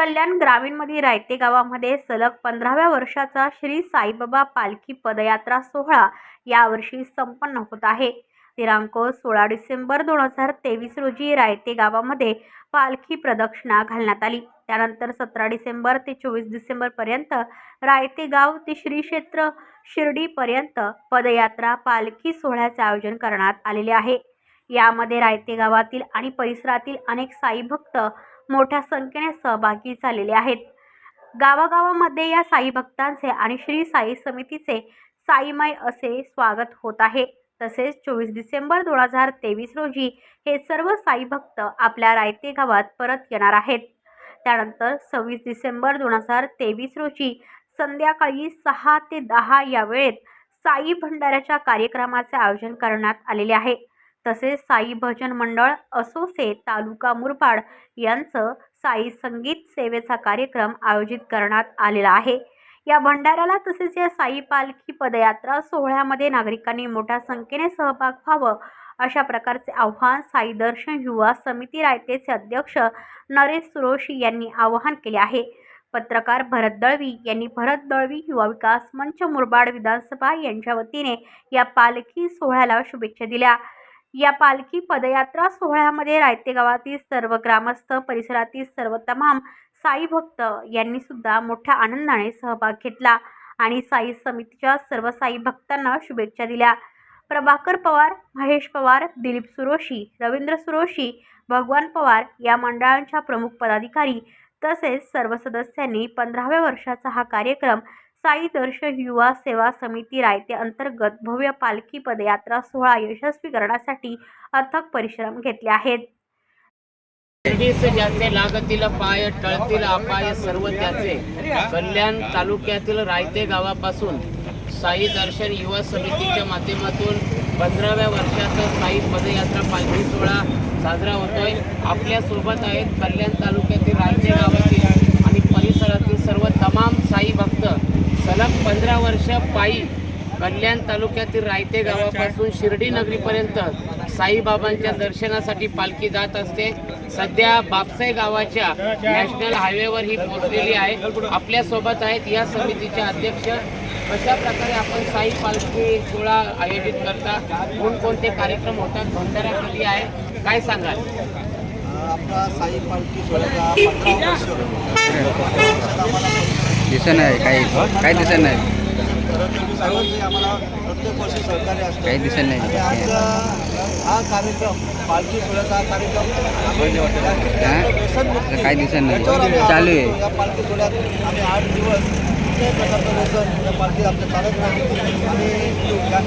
कल्याण ग्रामीणमध्ये रायते गावामध्ये सलग पंधराव्या वर्षाचा श्री साईबाबा पालखी पदयात्रा सोहळा यावर्षी संपन्न होत आहे. दिनांक सोळा डिसेंबर दोन हजार तेवीस रोजी रायते गावामध्ये पालखी प्रदक्षिणा घालण्यात आली. त्यानंतर सतरा डिसेंबर ते चोवीस डिसेंबरपर्यंत रायते गाव ते श्री क्षेत्र शिर्डीपर्यंत पदयात्रा पालखी सोहळ्याचे आयोजन करण्यात आलेले आहे. यामध्ये रायते गावातील आणि परिसरातील अनेक साई भक्त मोठ्या संख्येने सहभागी झालेले आहेत. गावागावामध्ये या साई भक्तांचे आणि श्री साई समितीचे साईमय असे स्वागत होत आहे. तसेच चोवीस डिसेंबर दोन हजार तेवीस रोजी हे सर्व साई भक्त आपल्या रायते गावात परत येणार आहेत. त्यानंतर सव्वीस डिसेंबर दोन हजार तेवीस रोजी संध्याकाळी सहा ते दहा या वेळेत साई भंडाऱ्याच्या कार्यक्रमाचे आयोजन करण्यात आलेले आहे. तसेच साई भजन मंडळ असोसे तालुका मुरबाड यांचं साई संगीत सेवेचा कार्यक्रम आयोजित करण्यात आलेला आहे. या भंडाऱ्याला तसेच या साई पालखी पदयात्रा सोहळ्यामध्ये नागरिकांनी मोठ्या संख्येने सहभाग व्हावं अशा प्रकारचे आव्हान साई दर्शन युवा समिती रायतेचे अध्यक्ष नरेश सुरोशी यांनी आवाहन केले आहे. पत्रकार भरत दळवी यांनी भरत दळवी युवा विकास मंच मुरबाड विधानसभा यांच्या वतीने या पालखी सोहळ्याला शुभेच्छा दिल्या. या पालखी पदयात्रा सोहळ्यामध्ये रायते गावातील सर्व ग्रामस्थ परिसरातील सर्व तमाम साई भक्त यांनी सुद्धा मोठ्या आनंदाने सहभाग घेतला आणि साई समितीच्या सर्व साई भक्तांना शुभेच्छा दिल्या. प्रभाकर पवार महेश पवार दिलीप सुरोशी रवींद्र सुरोशी भगवान पवार या मंडळांच्या प्रमुख पदाधिकारी तसेच सर्व सदस्यांनी पंधराव्या वर्षाचा हा कार्यक्रम साई दर्शन युवा सेवा समिती रायते अंतर्गत भव्य पालखी पदयात्रा सोहळा यशस्वी करण्यासाठी अथक परिश्रम घेतले आहेत. ज्याचे लागतील पाय टळतील अपाय सर्व त्याचे. कल्याण तालुक्यातील रायते गावापासून साई दर्शन युवा समितीच्या माध्यमातून पंधराव्या वर्षाचा साई पदयात्रा पालखी सोहळा साजरा होतोय. आपल्यासोबत आहेत कल्याण तालुक्यातील रायते गावातील आणि परिसरातील सर्व तमाम साई भक्त सलग पंधरा वर्ष पायी कल्याण तालुक्यातील रायते गावापासून शिर्डी नगरीपर्यंत साईबाबांच्या दर्शनासाठी पालखी जात असते. सध्या बापसाई गावाच्या नॅशनल हायवेवर ही पोहोचलेली आहे. आपल्यासोबत आहेत या समितीचे अध्यक्ष. कशा प्रकारे आपण साई पालखी सोहळा आयोजित करता? कोणकोणते कार्यक्रम होतात? भंडाऱ्याखाली आहे. काय सांगाल? आपला साई पालखी सोहळ्याचा पंधरा वर्ष दिसत नाही काही काही दिसत नाही काही दिसत नाही. हा कार्यक्रम पालखी सोहळ्याचा हा कार्यक्रम काही दिसत नाही. चालू आहे. या पालखी सोहळ्यात आम्ही आठ दिवस कुठल्याही प्रकारचं व्यसन या पालखीत आमचं चालत नाही आणि या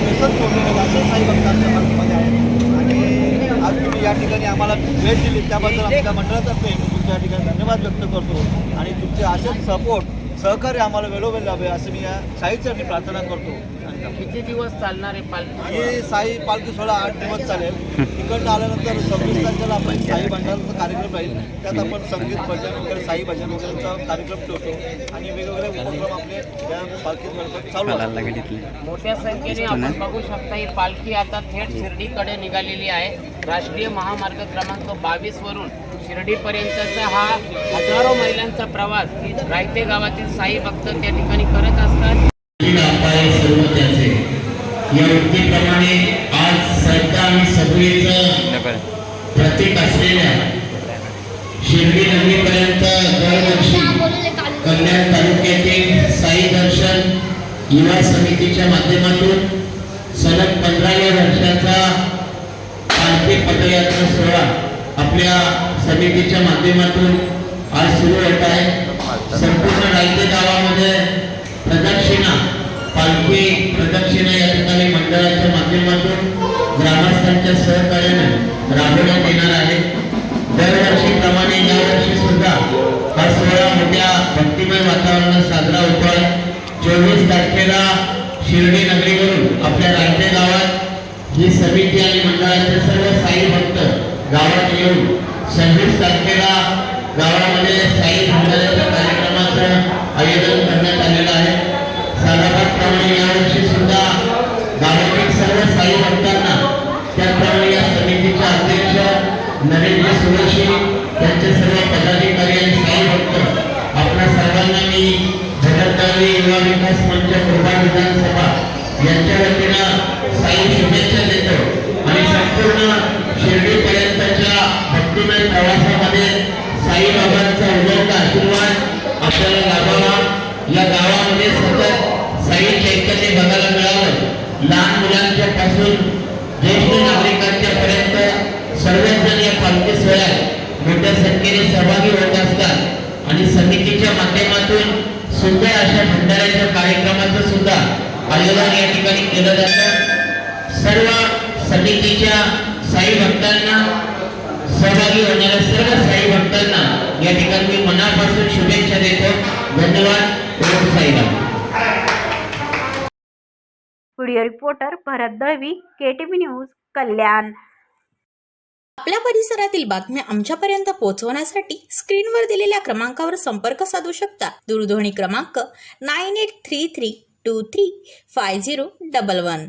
व्यसन सोडलेलं असं पालखीमध्ये आहे आणि आज तुम्ही या ठिकाणी आम्हाला भेट दिली त्याबद्दल आमच्या मंडळातर्फे तुमच्या ठिकाणी धन्यवाद व्यक्त करतो. आणि तुमचे असेच सपोर्ट सहकार्य आम्हाला वेळोवेळी लाभे असं मी या साईचरणी प्रार्थना करतो. किती दिवस चालणार आहे पालखी ही साई पालखी सोहळा आठ दिवस चालेल. तिकडनं आल्यानंतर सव्वीस तारखेला आपण साई भंडाराचा कार्यक्रम राहील. त्यात आपण संगीत भजन वगैरे साई भजन वगैरेचा कार्यक्रम ठेवतो. आणि वेगवेगळे उपक्रम आपले या पालखीत चालू मोठ्या संख्येने आपण बघू शकता ही पालखी आता थेट शिर्डीकडे निघालेली आहे. राष्ट्रीय महामार्ग क्रमांक बावीस वरून शिर्डीपर्यंतचा हा हजारो महिलांचा प्रवास रायते गावातील साई भक्त त्या ठिकाणी करत असतात. या आज आणि सगळीचं प्रतीक असलेल्या शिर्डी नगरीपर्यंत दरवर्षी कल्याण तालुक्यातील साई दर्शन युवा समितीच्या माध्यमातून सलग पंधराव्या वर्षाचा पालखी पदयात्रा सोहळा आपल्या समितीच्या माध्यमातून आज सुरू होत आहे. संपूर्ण रायते गावामध्ये प्रदक्षिणा पालखी प्रदक्षिणा या ठिकाणी मंडळाच्या माध्यमातून ग्रामस्थांच्या सहकार्याने राबवण्यात येणार आहे. दरवर्षीप्रमाणे यावर्षी सुद्धा हा सोहळा मोठ्या भक्तिमय वातावरणात साजरा होतो आहे चोवीस तारखेला शिर्डी नगरीवरून आपल्या रायते गावात ही समिती आणि मंडळाचे सर्व साई भक्त गावात येऊन सव्वीस तारखेला गावामध्ये साई भंडाऱ्याच्या कार्यक्रमाचं आयोजन करण्यात आलेलं आहे. सालाबादप्रमाणे यावर्षी सुद्धा गावातील सर्व साई भक्तांना त्याचप्रमाणे या समितीचे अध्यक्ष नरेंद्र सुरशी त्यांचे सर्व पदाधिकारी आणि साई भक्त आपल्या सर्वांना मी भगतदारी युवा विकास मंच कुर्बा विधानसभा यांच्या वतीनं साई शुभेच्छा देतो आणि संपूर्ण शिर्डी भक्तिमय प्रवासामध्ये साईबाबांचा उदंड आशीर्वाद आपल्याला लाभावा. या गावामध्ये सतत साई चैतन्य बघायला मिळावं. लहान मुलांच्या पासून ज्येष्ठ नागरिकांच्या पर्यंत सर्वच जण या पालखी सोहळ्यात मोठ्या संख्येने सहभागी होत असतात. आणि समितीच्या माध्यमातून सुंदर अशा भंडाऱ्याच्या कार्यक्रमाचं सुद्धा आयोजन या ठिकाणी केलं जातं. सर्व समितीच्या साई भक्तांना सहभागी होणाऱ्या सर्व साई भक्तांना या ठिकाणी मी मनापासून शुभेच्छा देतो. धन्यवाद. Om Sairam. Video reporter Bharat Dalvi KTV news Kalyan. आपल्या परिसरातील बातम्या आमच्यापर्यंत पोहोचवण्यासाठी स्क्रीनवर दिलेल्या क्रमांकावर संपर्क साधू शकता. दूरध्वनी क्रमांक nine eight three three two three five zero double one.